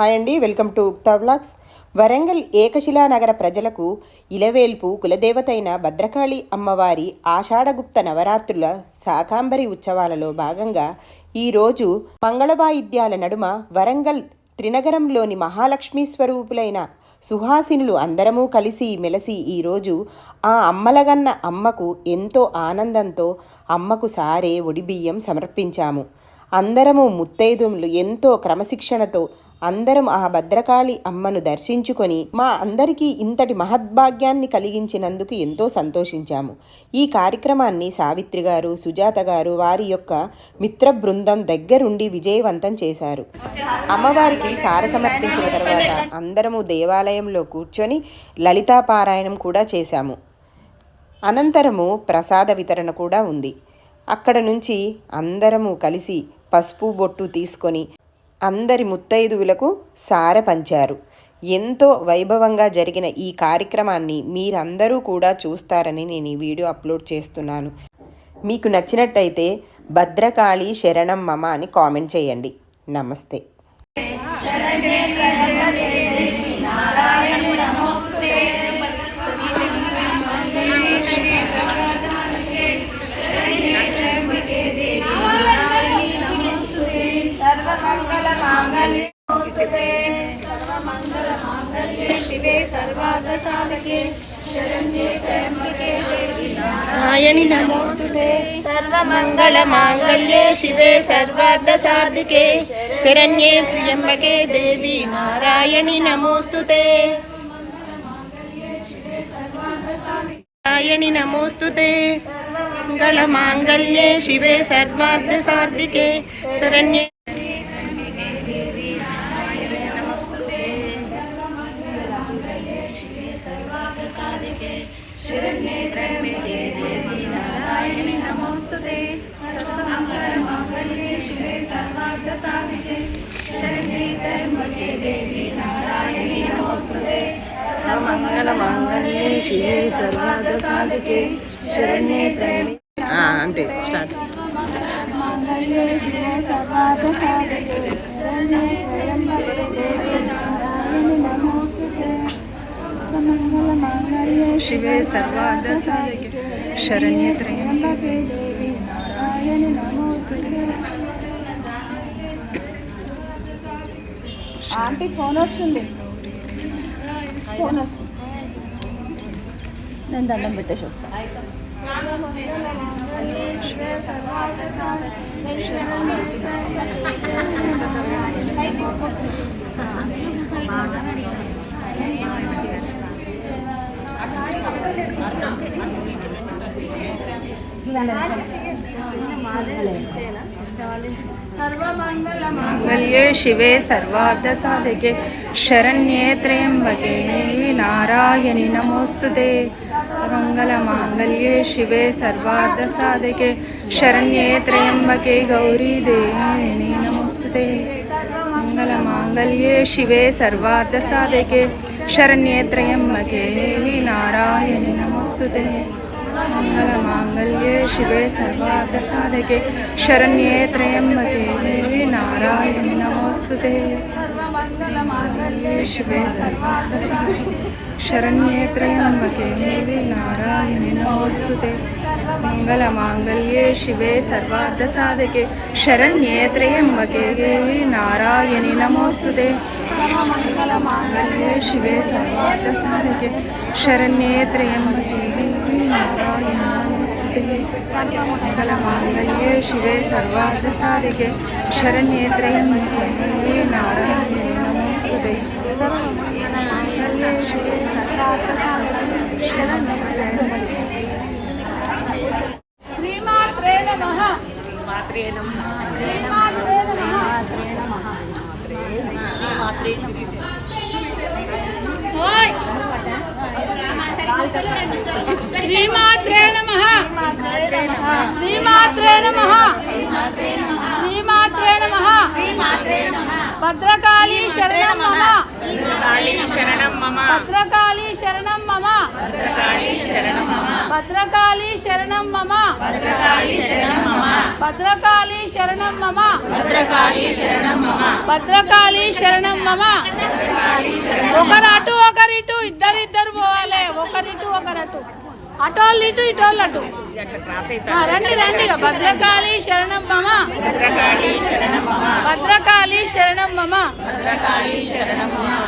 Hi అండి welcome to Ukta blogs Warangal Ekashila నగర ప్రజలకు ఇలవేల్పు కులదేవతైన భద్రకాళి అమ్మవారి ఆషాఢగుప్త నవరాత్రుల శాకాంబరి ఉత్సవాలలో భాగంగా ఈరోజు మంగళవాయిద్యాల నడుమ వరంగల్ త్రినగరంలోని మహాలక్ష్మీ స్వరూపులైన సుహాసినులు అందరము కలిసి మెలసి ఈరోజు ఆ అమ్మలగన్న అమ్మకు ఎంతో ఆనందంతో అమ్మకు సారే ఒడిబియ్యం సమర్పించాము. అందరము ముత్తైదుములు ఎంతో క్రమశిక్షణతో అందరం ఆ భద్రకాళి అమ్మను దర్శించుకొని మా అందరికీ ఇంతటి మహద్భాగ్యాన్ని కలిగించినందుకు ఎంతో సంతోషించాము. ఈ కార్యక్రమాన్ని సావిత్రి గారు సుజాత గారు వారి యొక్క మిత్ర బృందం దగ్గరుండి విజయవంతం చేశారు. అమ్మవారికి సార సమర్పించిన తర్వాత అందరము దేవాలయంలో కూర్చొని లలితా పారాయణం కూడా చేశాము. అనంతరము ప్రసాద వితరణ కూడా ఉంది. అక్కడ నుంచి అందరము కలిసి పసుపు బొట్టు తీసుకొని అందరి ముత్తైదువులకు సార పంచారు. ఎంతో వైభవంగా జరిగిన ఈ కార్యక్రమాన్ని మీరందరూ కూడా చూస్తారని నేను ఈ వీడియో అప్లోడ్ చేస్తున్నాను. మీకు నచ్చినట్టయితే భద్రకాళి శరణం మమ అని కామెంట్ చేయండి. నమస్తే. మాంగళ్యే సర్వమంగళ మాంగళ్యే శివే సర్వార్థ సాధకే నాయని నమోస్తుతే. సర్వమంగళ మాంగళ్యే శివే సర్వార్థ సాధికే శరణ్యే త్ర్యంబకే దేవి నారాయణి నమోస్తుతే. నారాయణి నమోస్తుతే. మంగళ శివే సర్వార్థ సాధికే శరణ్యే మంగళమాంగళ్యే శివే సర్వార్థ సాధికే శరణ్యే త్రయంబి అంతే స్టార్ట్. మంగళే శివే సర్వార్థ సాధికే శరణ్యే త్రయంబి దేవి నారాయణి నమోస్తుతే. మంగళమాంగళ్యే శివే. ఆంటీ ఫోన్ వస్తుంది. ఫోన్ వస్తుంది. నేను దండం పెట్టేసి వస్తాను మంగళే శివే సర్వార్థ సాధకే శరణ్యే త్ర్యంబకే నారాయణి నమోస్తుతే ते मङ्गलमाङ्गल्ये शिवे सर्वार्धसाधिके शरण्ये त्र्यम्बके गौरी देवी नमोऽस्तु ते मङ्गलमाङ्गल्ये शिवे सर्वार्धसाधिके शरण्ये त्र्यम्बके देवी नारायणि नमोऽस्तु ते मङ्गलमाङ्गल्ये शिवे सर्वार्थसाधके शरण्ये त्र्यम्बके देवी नारायणि नमोऽस्तु ते मङ्गलमाङ्गल्ये शिवे सर्वार्थसाधके शरण्ये त्र्यम्बके देवी नारायणि नमोऽस्तु ते मङ्गलमाङ्गल्ये शिवे सर्वार्थसाधके शरण्ये त्र्यम्बके देवी नारायणि नमोऽस्तु ते मङ्गलमाङ्गल्ये शिवे सर्वार्थसाधके शरण्ये त्र्यम्बके देवी नारायणि नमस्ते सर्वमङ्गलमाङ्गल्ये शिवे सर्वार्थसाधिके शरण्ये त्र्यम्बे नारायणे नमोस्तुते नमः श्रीमात्रे नमः नमः श्रीमात्रे नमः श्रीमात्रे శ్రీమాత్రే నమ. శ్రీమాత్రే నమ. శ్రీమాత్రే నమ. భద్రకాళీ శరణం మమ. భద్రకాళీ శరణం మమ. భద్రకాళీ శరణం మమ. భద్రకాళీ శరణం మమ. భద్రకాళీ శరణం మమ. మమ ఒకరు అటు ఒకరిటు ఇద్దరిద్దరు పోవాలి. ఒకరిటు ఒకరటు. అటు అటోళ్ళు ఇటు ఇటోళ్ళు అటు. ఆ, రండి రండి. ఇక. భద్రకాళి శరణం మమ. భద్రకాళి శరణం మమ.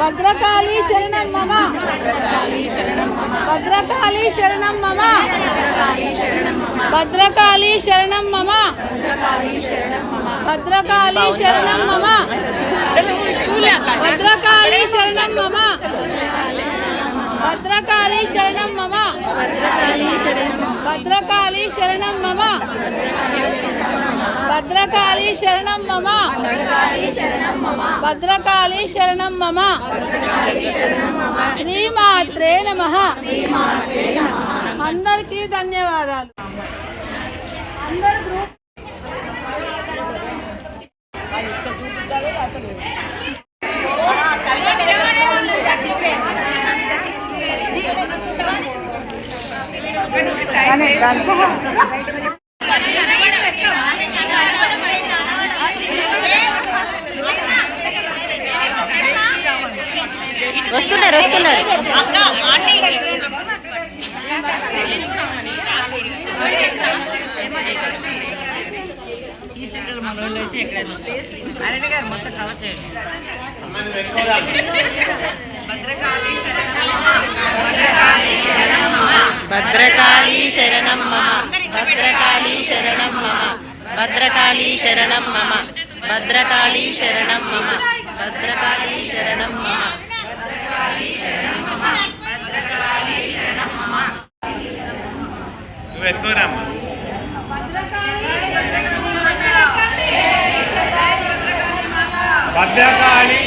భద్రకాళి శరణం మమ. భద్రకాళి శరణం మమ. భద్రకాళి శరణం మమ. భద్రకాళి శరణం మమ. భద్రకాళి శరణం మమ. భద్రకాళి శరణం మమ. భద్రకాళి శరణం మమ. భద్రకాళి శరణం మమ. భద్రకాళి శరణం మమ. శ్రీమాత్రే నమ. అందరికీ ధన్యవాదాలు. అందరికీ వస్తున్నారు వస్తున్నారు. ఈ సీరియల్ మన వాళ్ళు అయితే ఎక్కడ అరణ్య గారు మొత్తం కవర్ చేయండి భద్రకాళి శరణం మమ. భద్రకాళీ శరణం మమ. భద్రకాళీ శరణం మమ. భద్రకాళీ శరణం మమ. భద్రకాళీ శరణం మమ నువ్వు ఎత్తుకోరామ్మా భద్రకాళి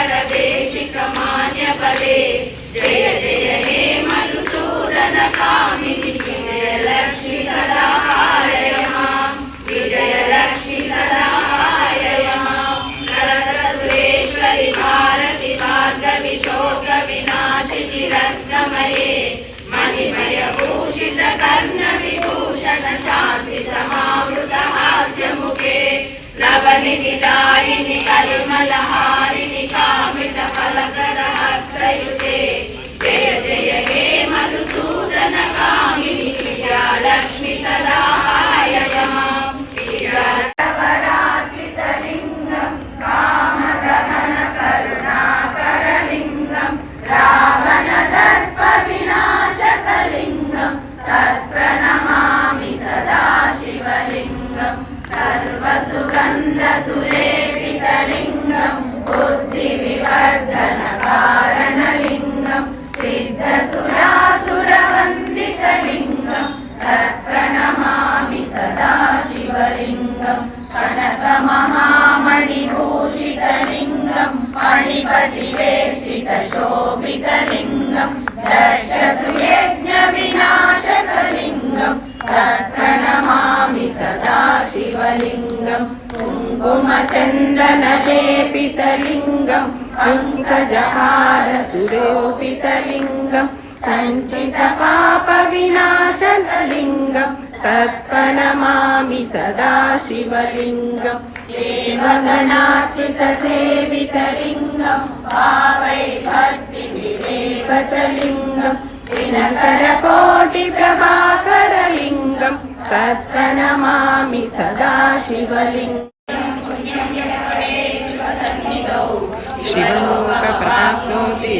सर्वेशिकमान्यपदे जय जय हे मधुसूदन कामिनि विजयलक्ष्मि सदा हारय मां विजयलक्ष्मि सदा हारय मां सुरेश्वरि भारति भार्गवि शोकविनाशिनि रत्नमये मणिमयभूषितकर्णविभूषण నవనిధి దాయిని పరిమళ హారిని కామిత ఫలప్రద కామిని లక్ష్మి సదా शिवलिङ्गं कुङ्कुमचन्दनशेपितलिङ्गम् अङ्कजहारसुरोपितलिङ्गं सञ्चितपापविनाशकलिङ्गं तत्प्रणमामि सदा शिवलिङ्गम् देवगणाचितसेवितलिङ्गं भावै भक्तिविवेकचलिङ्गं दिनकरकोटिप्रभाकरलिङ्गम् तत्प्रणमामि सदा शिवलिङ्गम् शिवलोकप्राप्नोति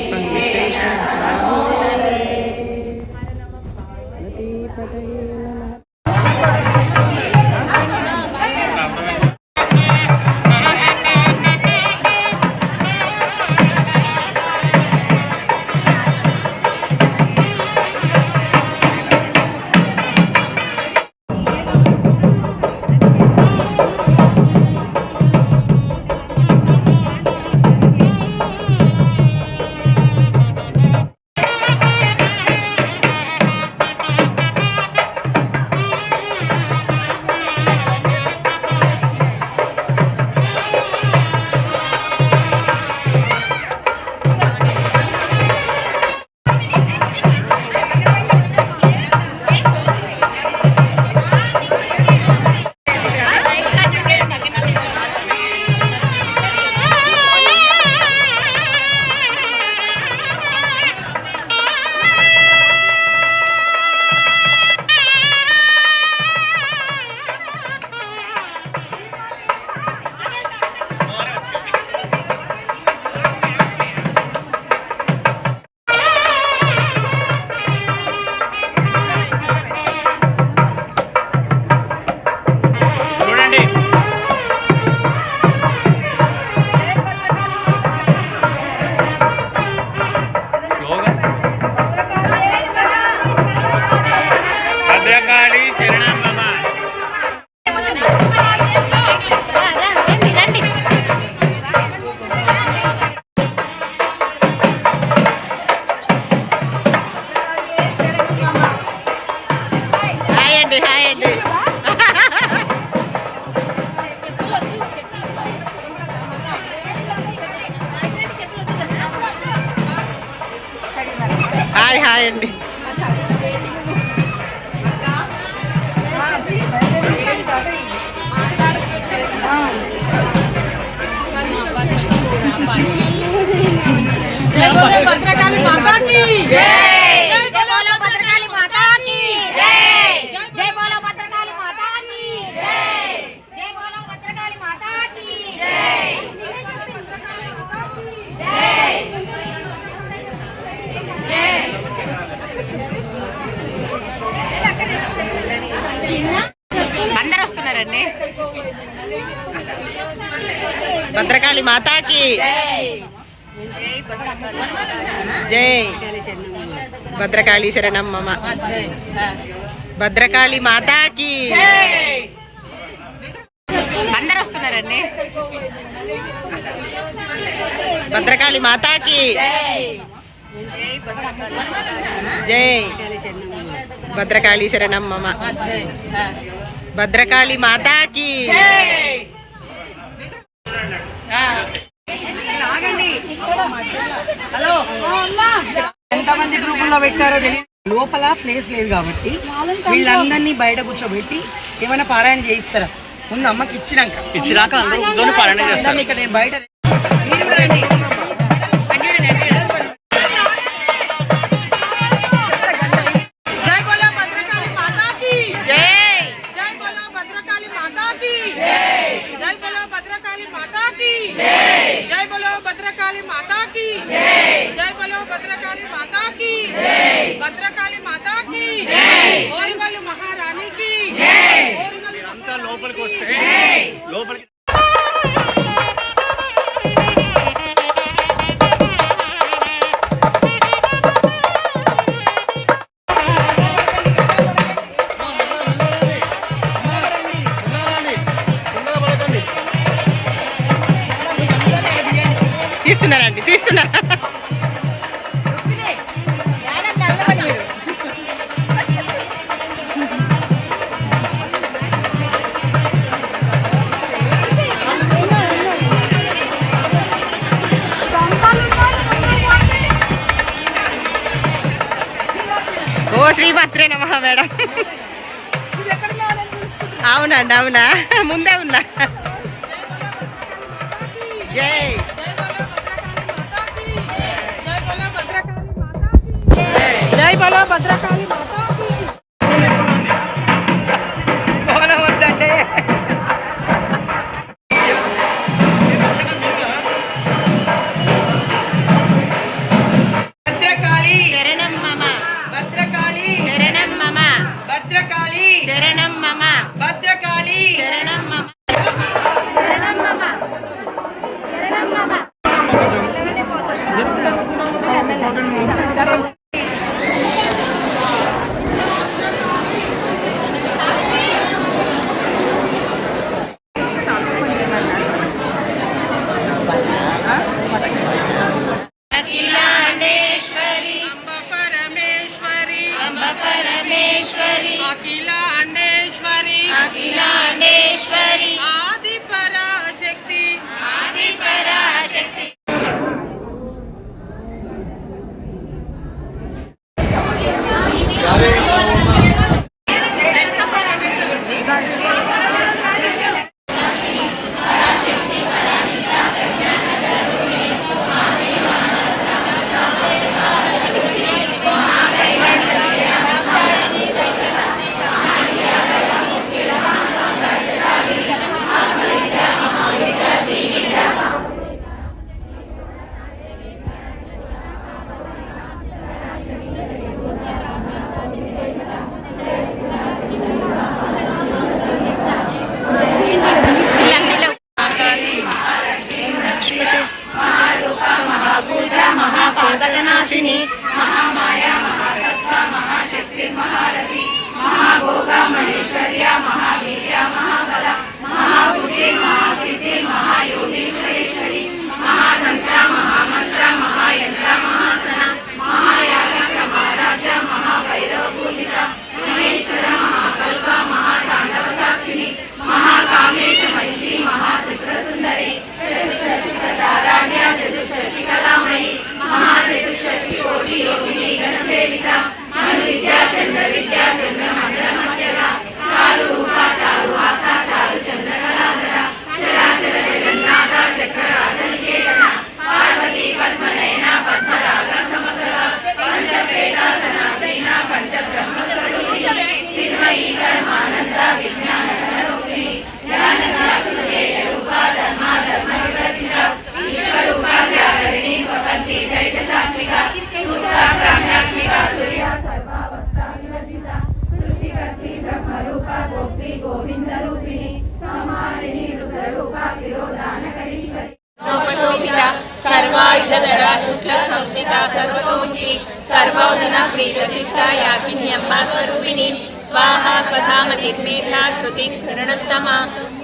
భద్రకాళి మాతాకి జై భద్రకాళి శరణం మమ భద్రకాళి మాతాకి అందరు వస్తున్నారండి భద్రకాళి మాతాకి జై భద్రకాళి శరణం మమ భద్రకాళి మాతాకి ఎంతమంది గ్రూపుల్లో పెట్టారో తెలియదు లోపల ప్లేస్ లేదు కాబట్టి వీళ్ళందరినీ బయట కూర్చోబెట్టి ఏమైనా పారాయణ చేయిస్తారా? ముందు అమ్మకి ఇచ్చినాక. ఇచ్చినాక ఇక్కడ నేను బయట. జై బోలో భద్రకాళి మాతాకి. తీస్తున్నారండి తీస్తున్నారు. ఓ శ్రీభద్రే నమ మేడం. అవునండి అవునా? ముందే ఉన్నా. జై బోలో భద్రకాళి శరణత్తమ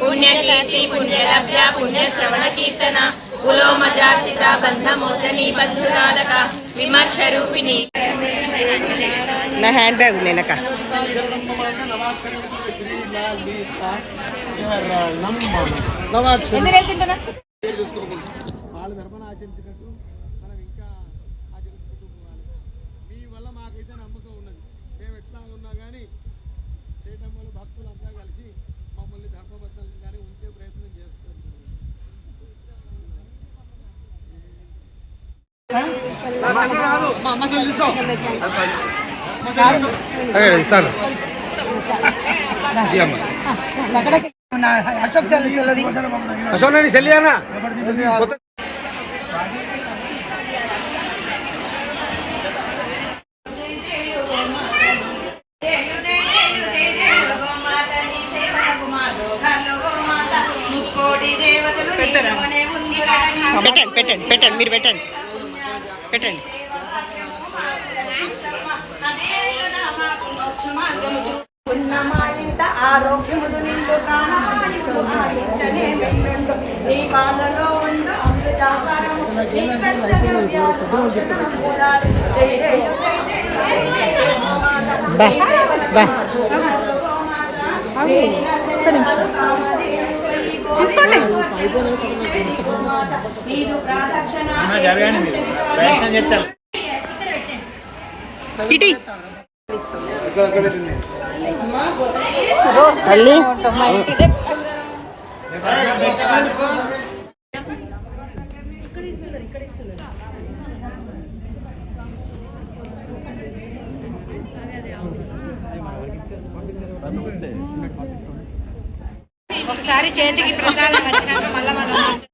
పుణ్యకీర్తి పుణ్యలభ్య పుణ్యశ్రవణ కీర్తన. కులోమజార్చిత బంధమోచని బంధురాలక. విమర్శ రూపిణి. నా హ్యాండ్ బ్యాగ్ వెనక. వాళ్ళ ఇస్తాను అశోక్ నేను అశోక్ సెల్లియానా పెట్టండి పెట్టండి పెట్టండి మీరు పెట్టండి. పెట్టండి ఆరోగ్యముడు మెండు నీ పాలలో ఉండు అమృతాకారము నీ మూలాలు. బా బా తీసుకోండి నీదు చేస్తారు ఇటీ. మళ్ళీ ఒకసారి చేతికి ప్రసాదం వచ్చినాక మళ్ళీ మనం